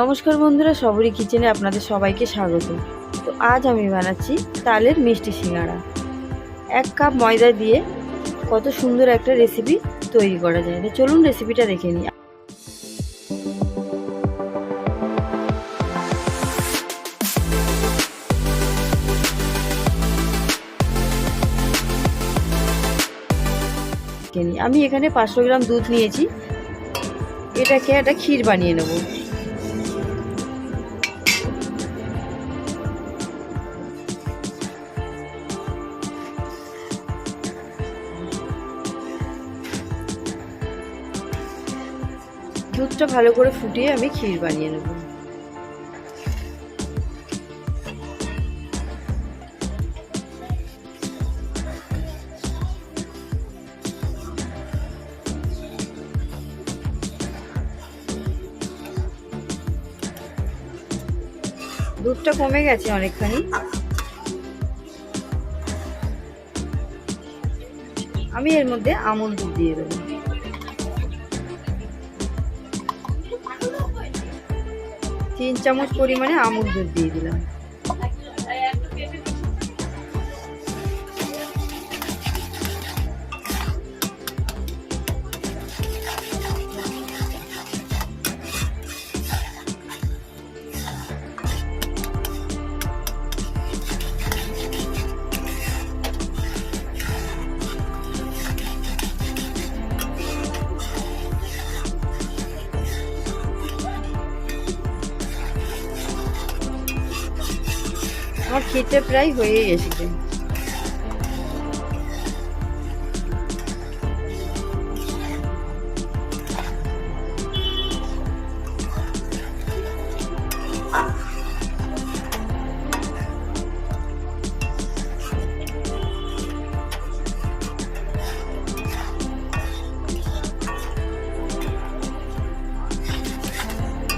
নমস্কার বন্ধুরা, সবরি কিচেনে আপনাদের সবাইকে স্বাগত। তো আজ আমি বানাচ্ছি তালের মিষ্টি সিঙ্গাড়া। এক কাপ ময়দা দিয়ে কত সুন্দর একটা রেসিপি তৈরি করা যায়। চলুন রেসিপিটা দেখে নিই। আমি এখানে পাঁচশো গ্রাম দুধ নিয়েছি। এটাকে একটা ক্ষীর বানিয়ে নেব। দুধটা ভালো করে ফুটিয়ে আমি ক্ষীর বানিয়ে নেব। দুধটা কমে গেছে অনেকখানি। আমি এর মধ্যে আমুল দুধ দিয়ে দেবো। তিন চামচ পরিমাণে আমুল দুধ দিয়ে দিলাম। খেতে প্রায় হয়ে এসেছে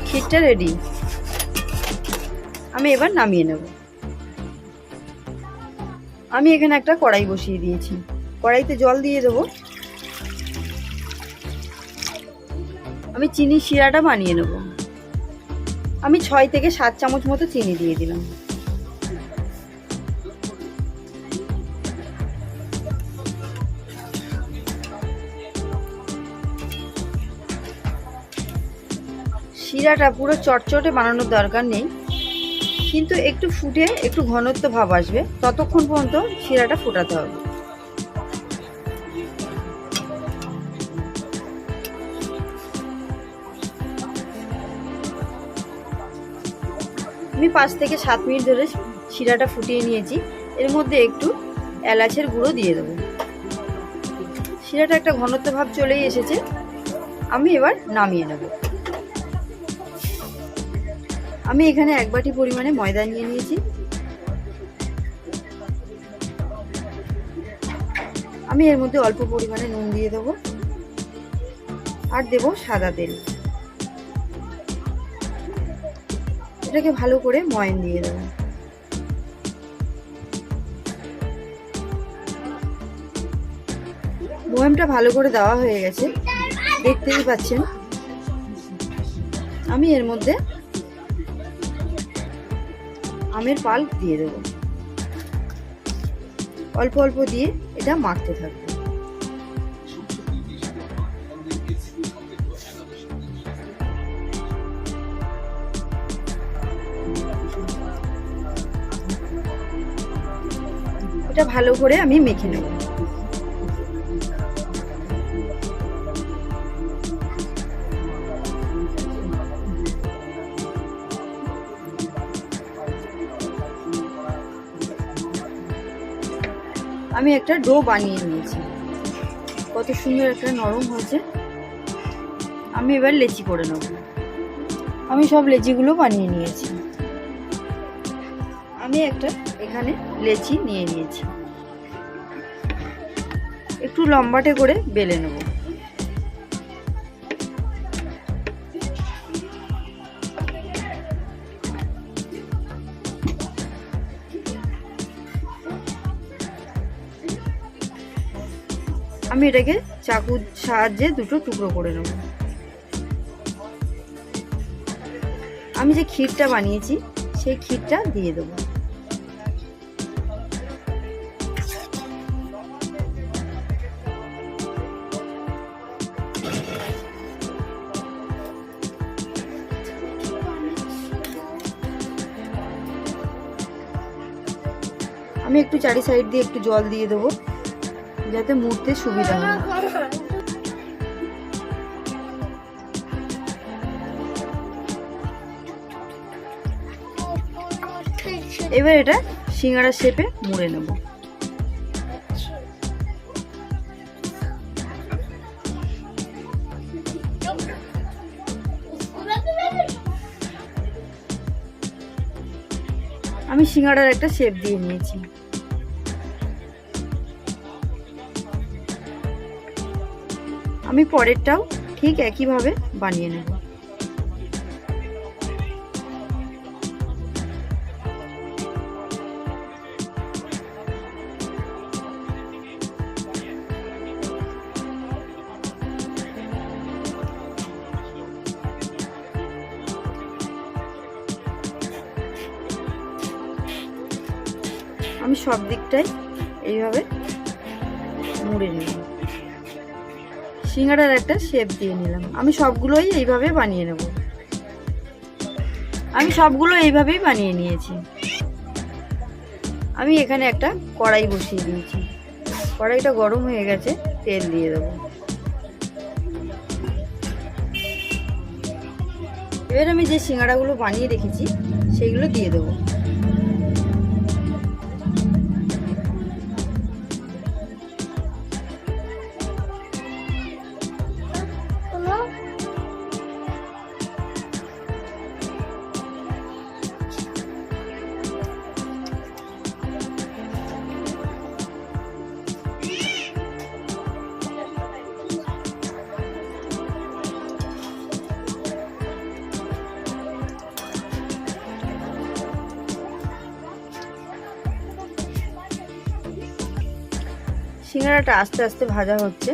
ক্ষীরটা রেডি আমি এবার নামিয়ে নেব। আমি এখানে একটা কড়াই বসিয়ে দিয়েছি। কড়াইতে জল দিয়ে দেবো। আমি চিনি শিরাটা বানিয়ে নেব। আমি ছয় থেকে সাত চামচ মতো চিনি দিয়ে দিলাম। শিরাটা পুরো চটচটে বানানোর দরকার নেই। কিন্তু একটু ফুটে একটু ঘনত্ব ভাব আসবে, ততক্ষণ পর্যন্ত শিরাটা ফোটাতে হবে। আমি পাঁচ থেকে সাত মিনিট ধরে শিরাটা ফুটিয়ে নিয়েছি। এর মধ্যে একটু এলাচের গুঁড়ো দিয়ে দেবো। শিরাটা একটা ঘনত্ব ভাব চলেই এসেছে। আমি এবার নামিয়ে নেব। আমি এখানে এক বাটি পরিমাণে ময়দা নিয়ে নিয়েছি। আমি এর মধ্যে অল্প পরিমাণে নুন দিয়ে দেবো। আর দেবো সাদা তেল। এটাকে ভালো করে ময়ন দিয়ে দেবো। ময়মটা ভালো করে দেওয়া হয়ে গেছে। দেখতেই পাচ্ছেন। আমি এর মধ্যে আমের পাল দিয়ে দেবো। অল্প অল্প দিয়ে এটা মাখতে থাকব। এটা ভালো করে আমি মেখে নেব। আমি একটা ডো বানিয়ে নিয়েছি। কত সুন্দর একটা নরম হয়েছে। আমি এবার লেচি করে নেব। আমি সব লেচিগুলো বানিয়ে নিয়েছি। আমি একটা এখানে লেচি নিয়ে নিয়েছি। একটু লম্বাটে করে বেলে নেব। আমি এটাকে চাকুর সাহায্যে দুটো টুকরো করে নেব। আমি যে ক্ষীরটা বানিয়েছি, সেই ক্ষীরটা দিয়ে দেবো। আমি একটু চারি সাইড দিয়ে একটু জল দিয়ে দেবো। যাতে মুড়তে সুবিধা হয়। এবার এটা সিঙ্গারা শেপে মুড়ে নেব। আমি সিঙ্গারার একটা শেপ দিয়ে নিয়েছি। আমি পরেরটাও ঠিক একইভাবে বানিয়ে নেব। আমি সব দিকটাই এইভাবে মুড়ে নেব। সিঙ্গারার একটা শেপ দিয়ে নিলাম। আমি সবগুলোই এইভাবে বানিয়ে নেব। আমি সবগুলো এইভাবেই বানিয়ে নিয়েছি। আমি এখানে একটা কড়াই বসিয়ে দিয়েছি। কড়াইটা গরম হয়ে গেছে, তেল দিয়ে দেবো। এবার আমি যে সিঙ্গারাগুলো বানিয়ে রেখেছি সেইগুলো দিয়ে দেবো। সিঙ্গারাটা আস্তে আস্তে ভাজা হচ্ছে।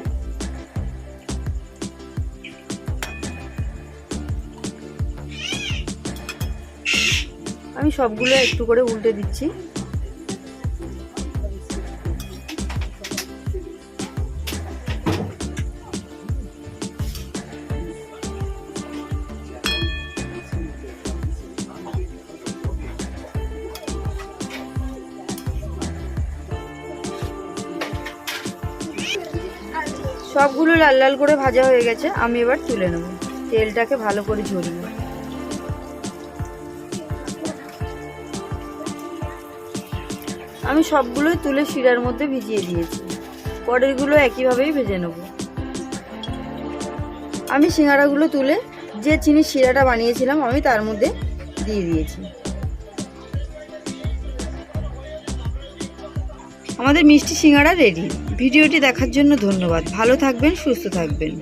আমি সবগুলো একটু করে উল্টে দিচ্ছি। সবগুলো লাল লাল করে ভাজা হয়ে গেছে, আমি এবার তুলে নেব। তেলটাকে ভালো করে ঝরিয়ে আমি সবগুলোই তুলে শিরার মধ্যে ভিজিয়ে দিয়েছি। পরেরগুলো একইভাবেই ভেজে নেব। আমি সিঙ্গারাগুলো তুলে যে চিনি শিরাটা বানিয়েছিলাম, আমি তার মধ্যে দিয়ে দিয়েছি। আমাদের মিষ্টি সিঙ্গারা রেডি। ভিডিওটি দেখার জন্য ধন্যবাদ। ভালো থাকবেন সুস্থ থাকবেন।